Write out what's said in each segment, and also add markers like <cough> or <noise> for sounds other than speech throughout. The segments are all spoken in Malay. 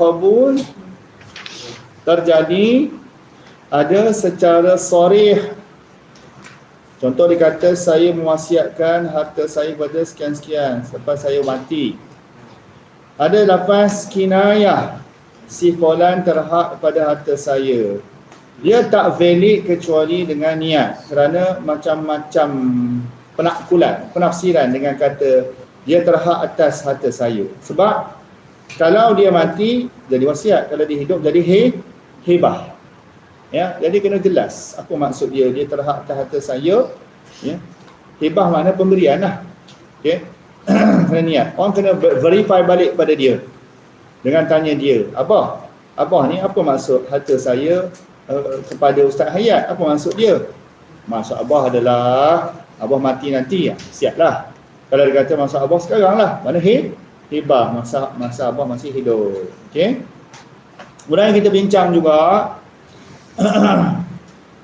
kabul terjadi ada secara sorih. Contoh dikata saya mewasiatkan harta saya pada sekian-sekian selepas saya mati. Ada lafaz kinayah si fulan terhak pada harta saya. Dia tak valid kecuali dengan niat kerana macam-macam penakkulan, penafsiran dengan kata dia terhak atas harta saya. Sebab kalau dia mati jadi wasiat. Kalau dia hidup jadi he, hebah. Ya jadi kena jelas apa maksud dia. Dia terhak atas harta saya ya. Hibah mana pemberian lah okey. <clears throat> Kena niat. Orang kena verify balik pada dia. Dengan tanya dia abah abah ni apa maksud harta saya uh, kepada ustaz hayat? Apa maksud dia? Maksud abah adalah abah mati nanti ya siaplah. Kalau dia kata maksud abah sekarang lah. Mana he hibah masa masa abah masih hidup okey kemudian kita bincang juga <clears throat>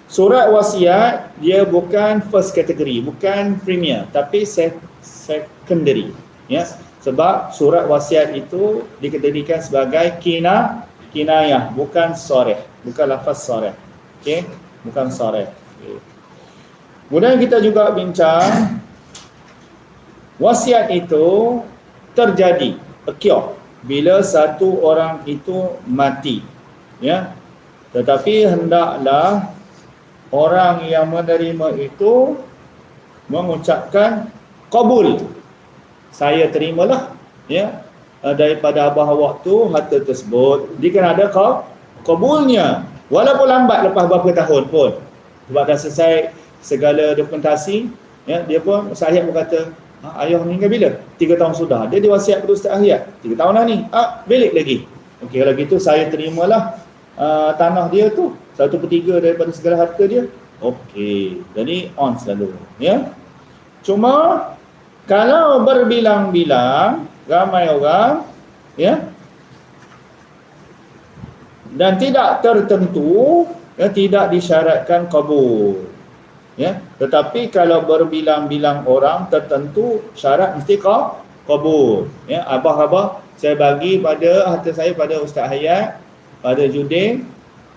Surat wasiat dia bukan first category, bukan premier, tapi secondary. Ya, sebab surat wasiat itu dikategorikan sebagai kina kinayah, bukan soreh, bukan lafaz soreh. Okey, bukan soreh. Okay. Kemudian kita juga bincang wasiat itu terjadi occur bila satu orang itu mati. Ya, tetapi hendaklah orang yang menerima itu mengucapkan kabul. Saya terimalah ya eh, daripada abah awak tu harta tersebut. Dia kena ada kabulnya. Walaupun lambat lepas beberapa tahun pun. Sebab dah selesai segala dokumentasi, ya, dia pun Ustaz pun kata, ha, ayah meninggal bila? Tiga tahun sudah. Dia diwasiat kepada Ustaz Ahyat. Tiga tahun dah ni. Ah, belik lagi. Okey, kalau gitu saya terimalah uh, tanah dia tu satu per tiga daripada segala harta dia okey jadi on selalu ya cuma kalau berbilang-bilang ramai orang ya dan tidak tertentu ya tidak disyaratkan kabul ya tetapi kalau berbilang-bilang orang tertentu syarat mesti kau kabul ya abah-abah saya bagi pada harta saya pada ustaz hayat pada Judin,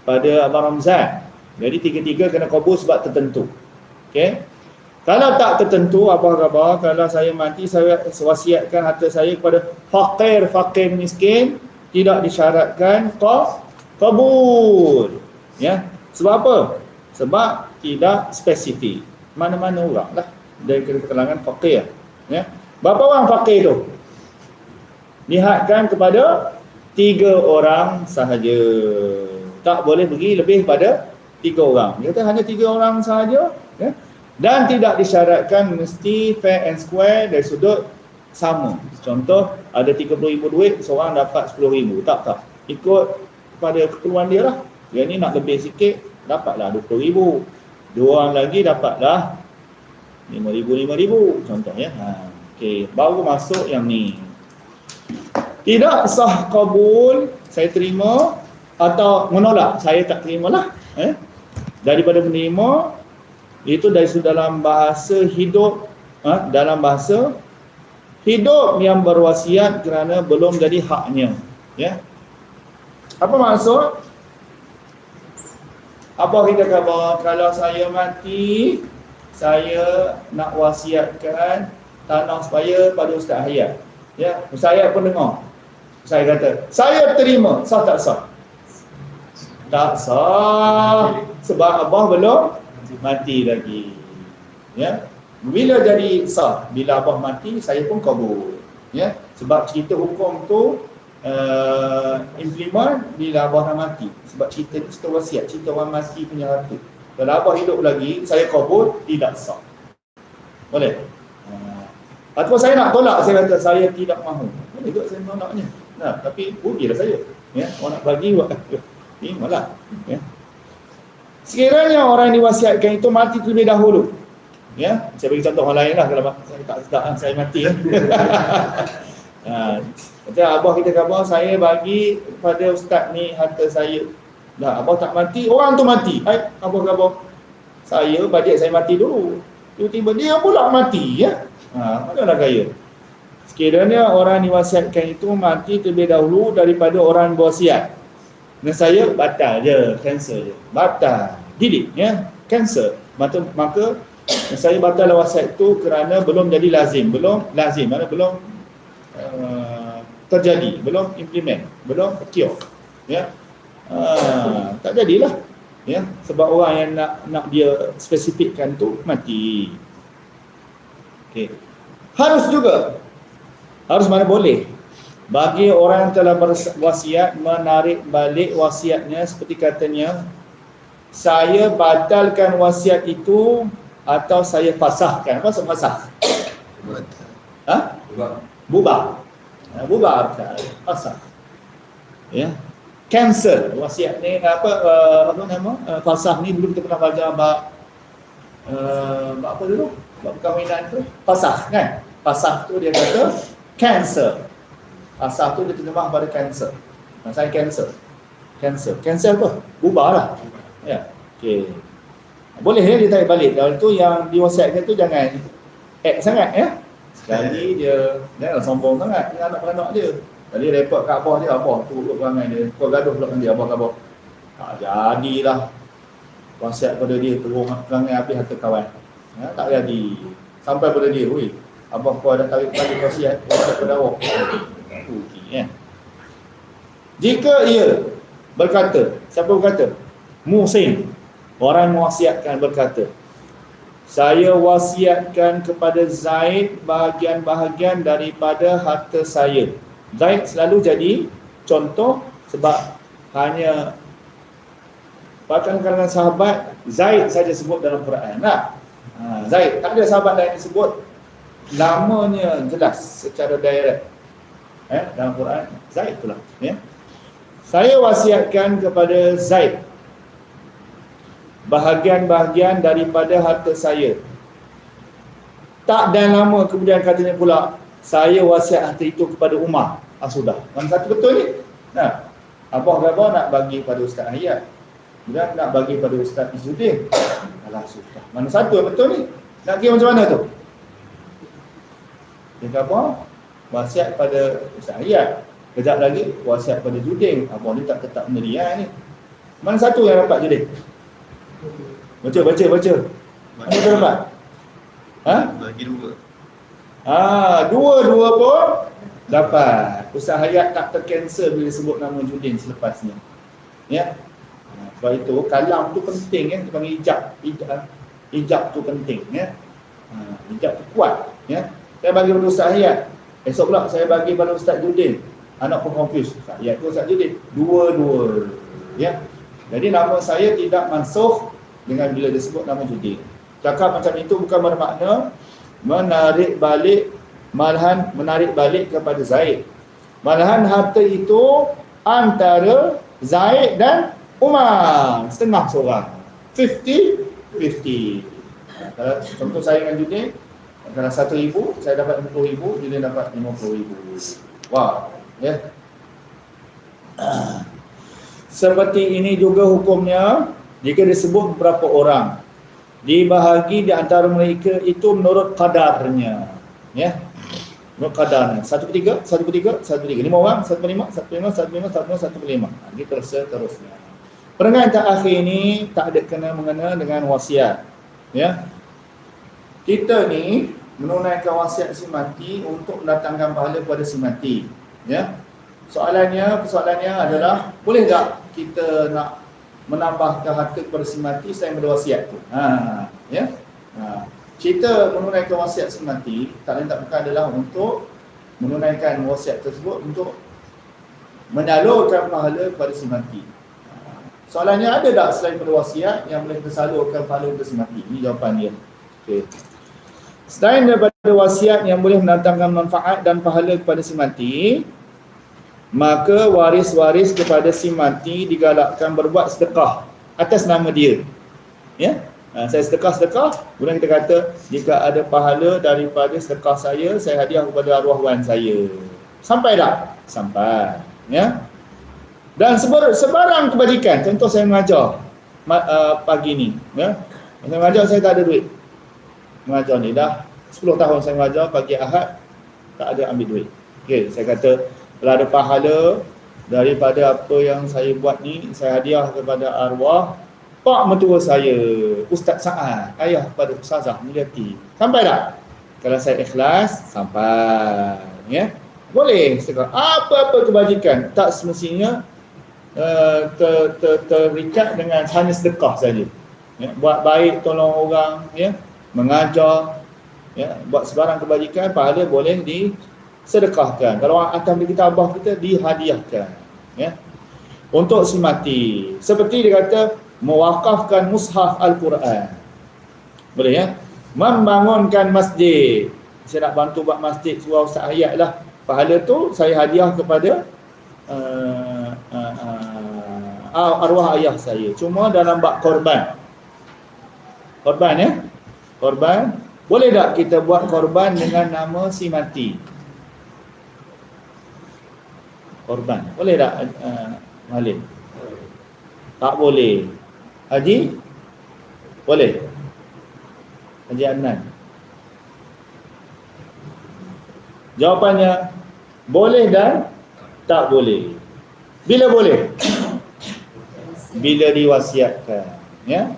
pada Abang Ramzan. Jadi tiga-tiga kena kabur sebab tertentu. Okey. Kalau tak tertentu apa-apa, kalau saya mati saya wasiatkan harta saya kepada fakir, fakir miskin tidak disyaratkan kabul. Ya. Sebab apa? Sebab tidak spesifik. Mana-mana orang lah dari kalangan fakir. Ya. Berapa orang fakir tu? Lihatkan kepada tiga orang sahaja. Tak boleh pergi lebih pada tiga orang. Dia kata hanya tiga orang sahaja. Ya? Dan tidak disyaratkan mesti fair and square dari sudut sama. Contoh, ada RM30,000 duit, seorang dapat RM10,000. Tak, tak. Ikut pada keperluan dia lah. Dia ni nak lebih sikit, dapatlah RM20,000. Dua orang lagi dapatlah RM5,000, RM5,000. Contohnya. Ha. Okay. Baru masuk yang ni tidak sah kabul saya terima atau menolak saya tak terima lah eh? daripada menerima itu dari dalam bahasa hidup eh? dalam bahasa hidup yang berwasiat kerana belum jadi haknya ya apa maksud apa kita kata kalau saya mati saya nak wasiatkan tanah supaya pada Ustaz Hayat ya Ustaz Hayat pun dengar saya kata, saya terima, sah tak sah? Tak sah. Sebab Abah belum mati lagi. Ya. Bila jadi sah, bila Abah mati, saya pun kabur. Ya. Sebab cerita hukum tu uh, implement bila Abah dah mati. Sebab cerita ni cerita wasiat, cerita orang mati punya harta. Kalau Abah hidup lagi, saya kabur, tidak sah. Boleh? Uh, ataupun saya nak tolak, saya kata saya tidak mahu. Boleh juga saya menolaknya. Nah, tapi rugilah saya. Ya, orang nak bagi buat ni malah. Ya. Sekiranya orang yang diwasiatkan itu mati terlebih dahulu. Ya, saya bagi contoh orang lain lah kalau saya tak sedap saya mati ya. <laughs> ha, kata abah kita kata saya bagi pada ustaz ni harta saya. Dah abah tak mati, orang tu mati. Hai, abah kata saya bajet saya mati dulu. Tiba-tiba dia pula mati ya. Ha, mana nak kaya? Kiranya orang diwasiatkan itu mati terlebih dahulu daripada orang berwasiat. Dan saya batal je, cancel je. Batal. Delete ya, cancel. Maka, maka saya batal wasiat itu kerana belum jadi lazim, belum lazim, mana belum uh, terjadi, belum implement, belum cure. Ya. Uh, tak jadilah. Ya, sebab orang yang nak nak dia spesifikkan tu mati. Okey. Harus juga harus mana boleh bagi orang yang telah berwasiat menarik balik wasiatnya seperti katanya saya batalkan wasiat itu atau saya fasahkan apa maksud fasah ha bubar ha, bubar fasah ya cancel wasiat ni apa uh, apa nama uh, fasah ni dulu kita pernah baca bab uh, apa dulu bab perkahwinan tu fasah kan fasah tu dia kata cancer. Asal tu dia terjemah pada cancer. Nah, saya cancer. Cancer. Cancer apa? Ubah lah. Ya. Okey. Boleh ya dia tarik balik. Dan tu yang diwasiatkan tu jangan act sangat ya. Sekali dia jangan sombong sangat dengan anak-anak dia. Tadi repot kat abah dia, abah tu urut perangai dia. Kau gaduh pula dengan dia, abah abah. Tak jadilah. Wasiat pada dia terus perangai habis harta kawan. Ya, tak jadi. Sampai pada dia, weh. Abah kau ada tarik balik wasiat wasiat pada awak. Okey ya. Jika ia berkata, siapa berkata? Musin. Orang mewasiatkan berkata, saya wasiatkan kepada Zaid bahagian-bahagian daripada harta saya. Zaid selalu jadi contoh sebab hanya bahkan kalangan sahabat Zaid saja sebut dalam Quran. Nah, ha, Zaid tak ada sahabat lain disebut namanya jelas secara direct eh dalam Quran Zaid pula ya saya wasiatkan kepada Zaid bahagian-bahagian daripada harta saya tak dan lama kemudian katanya pula saya wasiat harta itu kepada Umar ah sudah mana satu betul ni nah abah abah nak bagi pada ustaz ayat kemudian nak bagi pada ustaz Izzuddin alah sudah mana satu yang betul ni nak kira macam mana tu dia kata? Wasiat pada Ustaz Ayat. Kejap lagi wasiat pada Juding. Apa ni tak tetap pendirian ni. Mana satu yang dapat Juding? Baca, baca, baca. Mana tu dapat? Ha? Bagi dua. Ah, dua-dua pun dapat. Ustaz Hayat tak tercancel bila sebut nama Judin selepasnya. Ya. Sebab itu kalam tu penting kan kita panggil ijab. Ijab, ijab tu penting ya. Ha, ijab tu kuat ya. Saya bagi pada Ustaz Hayat. Esok pula saya bagi pada Ustaz Judin. Anak pun confused. Ustaz Hayat tu Ustaz Judin. Dua-dua. Ya. Jadi nama saya tidak mansuh dengan bila disebut nama Judin. Cakap macam itu bukan bermakna menarik balik malahan menarik balik kepada Zaid. Malahan harta itu antara Zaid dan Umar. Setengah seorang. 50-50. Kalau contoh saya dengan Judin, kalau satu ribu, saya dapat lima puluh ribu, dia dapat lima puluh ribu. Wah, ya. Seperti ini juga hukumnya jika disebut beberapa orang dibahagi di antara mereka itu menurut kadarnya. Ya. Menurut kadarnya. Satu per tiga, satu per tiga, satu per tiga. Lima orang, satu per lima, satu per lima, satu per lima, satu per lima, satu per lima. Gitu seterusnya. Perengan tak akhir ini tak ada kena mengena dengan wasiat. Ya. Kita ni menunaikan wasiat si mati untuk mendatangkan pahala kepada si mati. Ya. Soalannya, persoalannya adalah boleh tak kita nak menambahkan harta kepada si mati selain pada wasiat tu? Ha, ya. Ha. Cerita menunaikan wasiat si mati tak lain tak bukan adalah untuk menunaikan wasiat tersebut untuk menyalurkan pahala kepada si mati. Ha. Soalannya ada tak selain pada wasiat yang boleh kita salurkan pahala kepada si mati? Ini jawapan dia. Okey. Selain daripada wasiat yang boleh mendatangkan manfaat dan pahala kepada si mati, maka waris-waris kepada si mati digalakkan berbuat sedekah atas nama dia. Ya? Ha, saya sedekah-sedekah, kemudian kita kata jika ada pahala daripada sedekah saya, saya hadiah kepada arwah wan saya. Sampai tak? Sampai. Ya? Dan sebar, sebarang kebajikan, contoh saya mengajar uh, pagi ni, ya. Saya mengajar saya tak ada duit mengajar ni dah 10 tahun saya mengajar pagi Ahad tak ada ambil duit. Okey, saya kata kalau ada pahala daripada apa yang saya buat ni, saya hadiah kepada arwah pak mentua saya, Ustaz Sa'ad, ayah kepada Ustazah Mulyati. Sampai tak? Kalau saya ikhlas, sampai. Ya? Boleh. Apa-apa kebajikan, tak semestinya uh, ter, ter, terikat dengan hanya sedekah saja. Ya? Buat baik, tolong orang, ya? mengajar, ya? buat sebarang kebajikan, pahala boleh disedekahkan. Kalau orang atas beli kitabah kita, dihadiahkan. Ya? Untuk semati. Seperti dia kata, mewakafkan mushaf Al-Quran. Boleh ya? Membangunkan masjid. Saya nak bantu buat masjid surau Ustaz Hayat lah. Pahala tu saya hadiah kepada uh, uh, uh, arwah ayah saya. Cuma dalam bak korban. Korban ya? Korban. Boleh tak kita buat korban dengan nama si mati? Korban. Boleh tak uh, Malim? Tak boleh. Haji? Boleh? Haji Adnan? Jawapannya boleh dan tak boleh. Bila boleh? Bila diwasiatkan. Ya?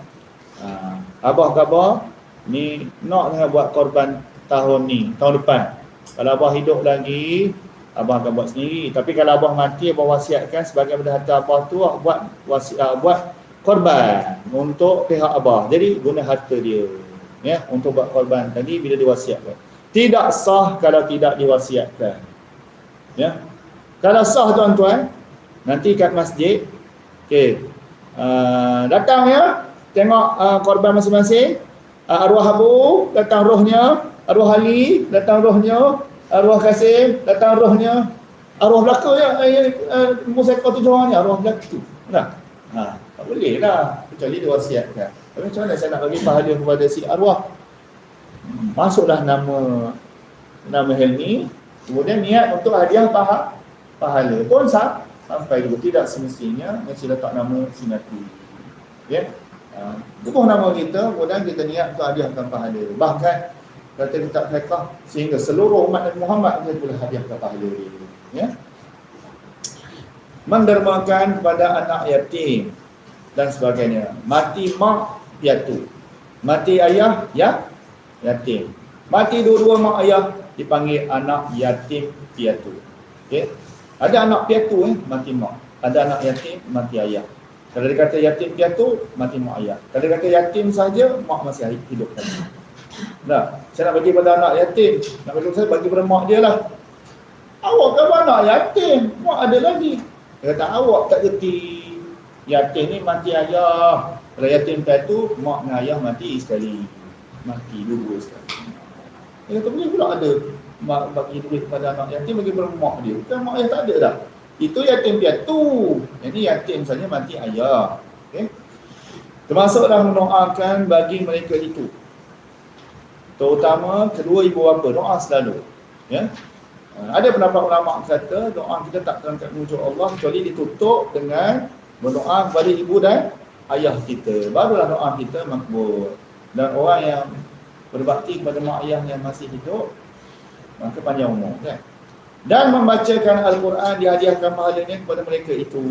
Ha. Abah khabar ni nak tengah buat korban tahun ni, tahun depan. Kalau abah hidup lagi, abah akan buat sendiri. Tapi kalau abah mati, abah wasiatkan sebagai benda harta abah tu, buat wasiat, buat korban untuk pihak abah. Jadi guna harta dia ya untuk buat korban tadi bila diwasiatkan. Tidak sah kalau tidak diwasiatkan. Ya. Kalau sah tuan-tuan, nanti kat masjid okey. Uh, datang ya, tengok uh, korban masing-masing. Uh, arwah Abu datang rohnya, arwah Ali datang rohnya, arwah Kasim datang rohnya. Arwah belaka ya, ya uh, musa kau tujuh orang ni arwah belaka tu. Nah. Ha. Tak boleh lah. Kecuali dia wasiatkan. Tapi macam mana saya nak bagi pahala kepada si arwah? Masuklah nama nama Helmi. Kemudian niat untuk hadiah pahala. Pahala pun sah. Sampai dulu. Tidak semestinya mesti letak nama si Nati. Ya. Ha. Tubuh nama kita, kemudian kita niat untuk hadiahkan pahala. Bahkan kata kita fiqah sehingga seluruh umat Nabi Muhammad dia boleh hadiahkan pahala dia. Ya. Mendermakan kepada anak yatim dan sebagainya. Mati mak piatu. Mati ayah ya yatim. Mati dua-dua mak ayah dipanggil anak yatim piatu. Okey. Ada anak piatu eh mati mak. Ada anak yatim mati ayah. Kalau dia kata yatim piatu mati mak ayah. Kalau dia kata yatim saja mak masih hidup. Nah, saya nak bagi pada anak yatim. Nak bagi saya bagi pada mak dia lah. Awak kan anak yatim? Mak ada lagi. Dia kata awak tak reti yatim ni mati ayah kalau yatim tu mak dan ayah mati sekali mati dua sekali dia kata boleh pula ada mak bagi duit kepada anak yatim bagi kepada mak dia bukan mak ayah tak ada dah itu yatim piatu jadi yatim saja mati ayah okay? termasuklah mendoakan bagi mereka itu terutama kedua ibu bapa doa selalu ya. Ada pendapat ulama kata doa kita tak terangkat menuju Allah kecuali ditutup dengan berdoa kepada ibu dan ayah kita. Barulah doa kita makbul. Dan orang yang berbakti kepada mak ayah yang masih hidup maka panjang umur kan. Dan membacakan Al-Quran dihadiahkan pahalanya kepada mereka itu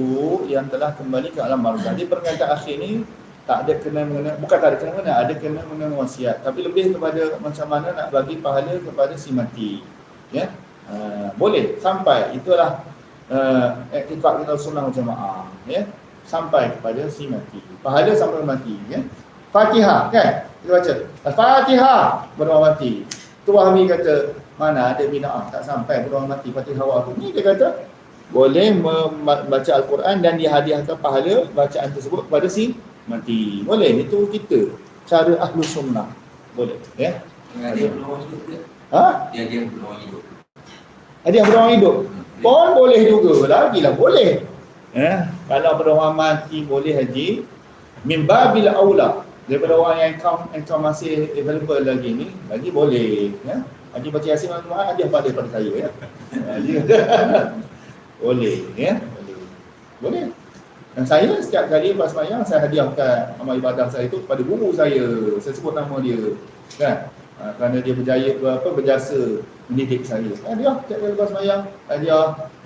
yang telah kembali ke alam barzah. Jadi perkataan akhir ni tak ada kena mengena, bukan tak ada kena mengena, ada kena mengena wasiat. Tapi lebih kepada macam mana nak bagi pahala kepada si mati. Ya, uh, boleh sampai itulah uh, iktikad kita sunnah jemaah. Ya, sampai kepada si mati. Pahala sampai mati. Ya? Fatihah kan? Kita baca. Fatihah berdoa mati. Tu Wahmi kata, mana ada bina'ah tak sampai berdoa mati Fatihah waktu. Ni dia kata, boleh membaca Al-Quran dan dihadiahkan pahala bacaan tersebut kepada si mati. Boleh, itu kita. Cara ahlu sunnah. Boleh. Ya? Hidup Ha? Hadiah berdoa hidup. Hadiah berdoa hidup. Pun boleh juga. Lagi lah boleh. Ya, kalau pada orang mati boleh haji mimba bila aula daripada orang yang engkau, engkau masih available lagi ni lagi boleh ya. Haji baca yasin dengan Tuhan dia pada saya ya. <laughs> Haji <laughs> boleh ya. Boleh. Boleh. Dan saya setiap kali pas sembahyang saya hadiahkan amal ibadah saya itu kepada guru saya. Saya sebut nama dia. Kan? Ha, kerana dia berjaya apa berjasa mendidik saya. Ah dia tak ada lepas sembahyang, ah dia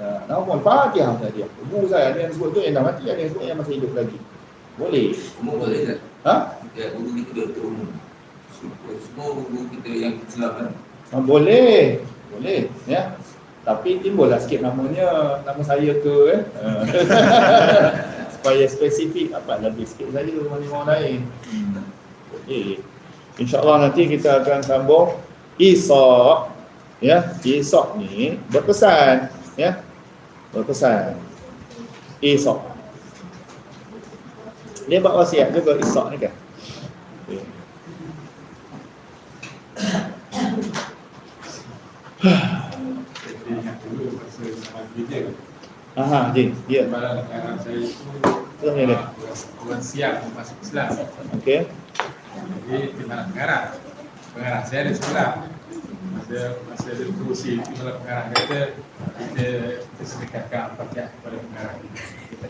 ha, nama pun Fatihah saja. Ibu saya ada yang sebut tu yang dah mati, ada yang sebut yang masih hidup lagi. Boleh. Umum boleh tak? Ha? Ya, guru kita doktor umum. Semua- Semua guru kita yang Islam kan. ha boleh. Boleh, ya. Tapi timbullah sikit namanya, nama saya ke eh. <laughs> Supaya spesifik apa lebih sikit saja mana orang lain. Hmm. Boleh. InsyaAllah nanti kita akan sambung Isa ya Isa ni berpesan ya berpesan Isa dia buat wasiat juga Isa ni kan okay. Jadi yang kedua masa zaman media aha Jin. Dia Kepala negara saya itu Betul ni dia. Orang siap masuk Islam. Okey. Jadi kepala negara. Pengarah saya ada sekolah. Masa masa ada kursi kepala pengarah kata Kita, kita sedekahkan Fatihah kepada pengarah kita